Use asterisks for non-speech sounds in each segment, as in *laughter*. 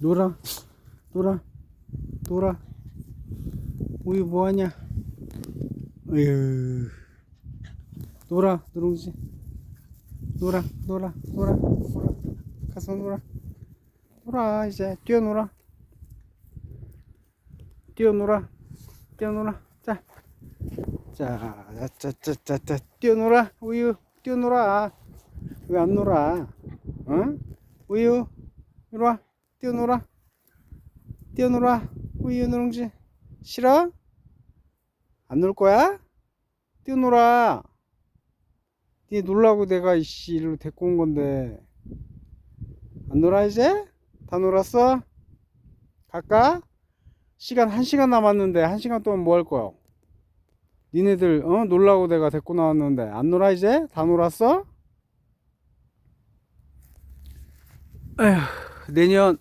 놀아. 놀아. 놀아. 우유 뭐하냐? 어휴 놀아 누룽지. 놀아 놀아 놀아 놀아. 가서 놀아. 놀아 이제 뛰어놀아. 뛰어놀아. 뛰어놀아. 자. 자, 자, 자, 자, 자, 뛰어놀아, 우유, 뛰어놀아. 왜 안 놀아? 어? 우유, 이리 와, 뛰어놀아. 뛰어놀아, 우유 누룽지. 싫어? 안 놀 거야? 뛰어놀아. 니 놀라고 내가 이씨 일로 데리고 온 건데. 안 놀아 이제? 다 놀았어? 갈까? 시간 한 시간 남았는데 한 시간 동안 뭐 할 거야? 니네들 어 놀라고 내가 데리고 나왔는데 안 놀아 이제? 다 놀았어? 에휴 내년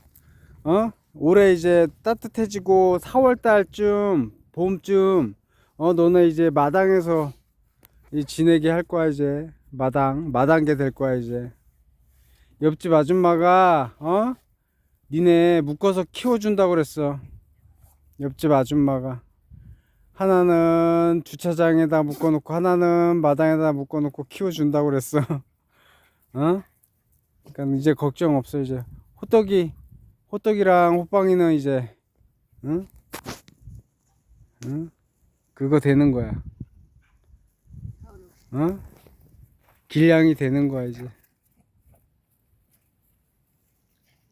어? 올해 이제 따뜻해지고 4월 달쯤 봄쯤 어 너네 이제 마당에서 이 지내게 할 거야 이제. 마당 마당개 될 거야 이제. 옆집 아줌마가 어? 니네 묶어서 키워준다고 그랬어. 옆집 아줌마가. 하나는 주차장에다 묶어놓고 하나는 마당에다 묶어놓고 키워준다고 그랬어. *laughs* 어? 그러니까 이제 걱정 없어 이제. 호떡이 호떡이랑 호빵이는 이제 응? 응? 그거 되는 거야. 어? 길냥이 되는 거야 이제.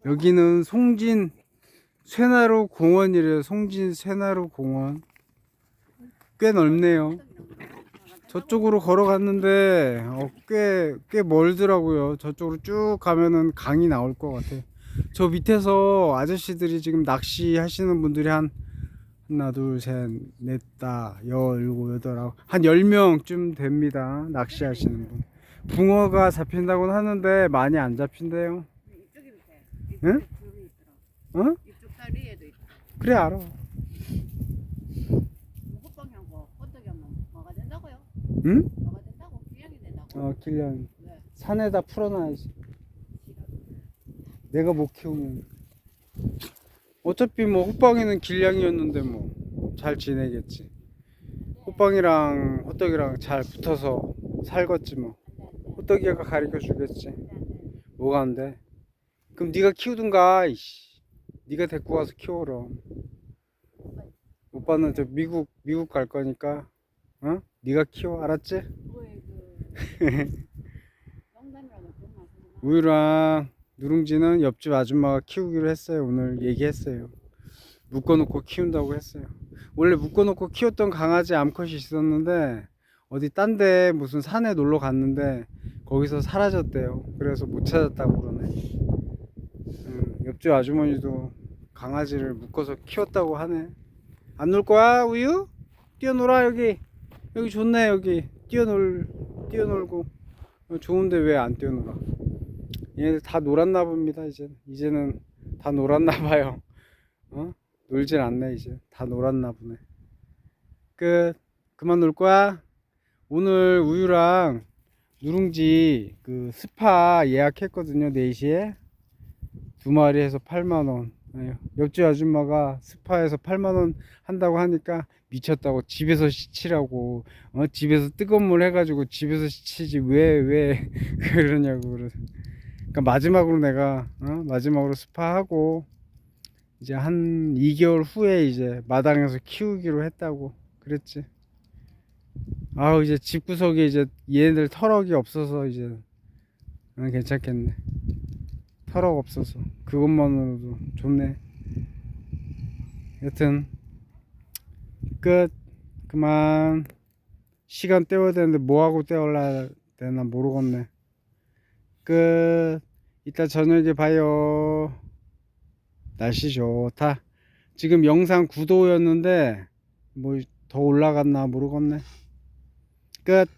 여기는 송진 쇠나루 공원이래요. 송진 쇠나루 공원. 꽤 넓네요. 저쪽으로 걸어갔는데 어, 꽤, 꽤 멀더라고요. 저쪽으로 쭉 가면은 강이 나올 것 같아. 저 밑에서 아저씨들이 지금 낚시 하시는 분들이 한 하나 둘셋넷다 열 일곱 여덟 아홉 한열 명쯤 됩니다. 낚시 하시는 분. 붕어가 잡힌다고는 하는데 많이 안 잡힌대요. 응? 있더라. 어? 그래 알아. 하면 뭐가 된다고요? 응? 어 길냥 왜? 산에다 풀어놔야지. 내가 못 키우면 어차피 뭐 호빵이는 길냥이었는데 뭐 잘 지내겠지. 호빵이랑 호떡이랑 잘 붙어서 살겠지 뭐. 호떡이가 가르쳐 주겠지. 뭐가 안 돼? 그럼 네가 키우든가 이씨. 네가 데리고 가서 키워 그럼. 오빠는 저 미국 미국 갈 거니까 어? 네가 키워 알았지? 그. *laughs* 우유랑 누룽지는 옆집 아줌마가 키우기로 했어요. 오늘 얘기했어요. 묶어놓고 키운다고 했어요. 원래 묶어놓고 키웠던 강아지 암컷이 있었는데 어디 딴 데 무슨 산에 놀러 갔는데 거기서 사라졌대요. 그래서 못 찾았다고 그러네. 음, 옆집 아주머니도 강아지를 묶어서 키웠다고 하네. 안 놀 거야 우유? 뛰어놀아 여기. 여기 좋네 여기. 뛰어놀 뛰어놀고 어, 좋은데 왜 안 뛰어놀아? 얘네들 다 놀았나 봅니다 이제. 이제는 다 놀았나 *laughs* 봐요. 어? 놀질 않네 이제. 다 놀았나 보네. 끝. 그만 놀 거야? 오늘 우유랑 누룽지 그 스파 예약했거든요 4시에. 두 마리 해서 8만원. 옆집 아줌마가 스파에서 8만원 한다고 하니까 미쳤다고 집에서 씻히라고. 어? 집에서 뜨거운 물 해가지고 집에서 씻히지. 왜 왜 *laughs* 그러냐고 그래서 그러니까 마지막으로 내가 어? 마지막으로 스파하고 이제 한 2개월 후에 이제 마당에서 키우기로 했다고 그랬지. 아우 이제 집구석에 이제 얘네들 털럭이 없어서 이제 어, 괜찮겠네. 털럭 없어서 그것만으로도 좋네. 여튼 끝 그만 시간 때워야 되는데 뭐하고 때울라 되나 모르겠네. 끝. 이따 저녁에 봐요. 날씨 좋다. 지금 영상 9도였는데 뭐 더 올라갔나 모르겠네. 끝.